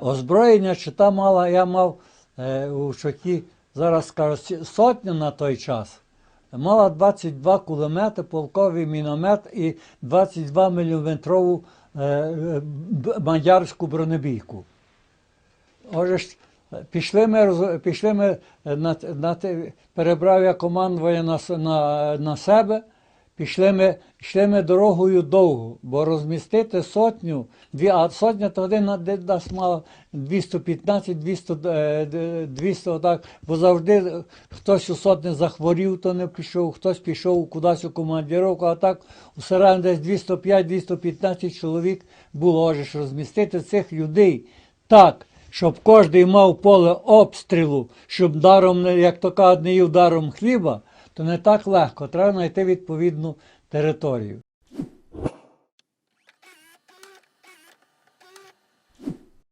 Озброєння чи та мала, я мав е, у чоті, зараз скажу, сотню на той час. Мала 22 кулемети, полковий міномет і 22 мм мадярську бронебійку. Отже пішли ми, пішли ми е, на, на, перебрав я командування на, на, на себе, пішли ми, йшли ми дорогою довго, бо розмістити сотню, дві, а сотня то один нас мало 215, 200, е, 200 отак, бо завжди хтось у сотні захворів, то не пішов, хтось пішов кудись у командіровку, а так у середині десь 205-215 чоловік було отже розмістити цих людей так, щоб кожен мав поле обстрілу, щоб даром, як то кажуть, не їв даром хліба, то не так легко. Треба знайти відповідну територію.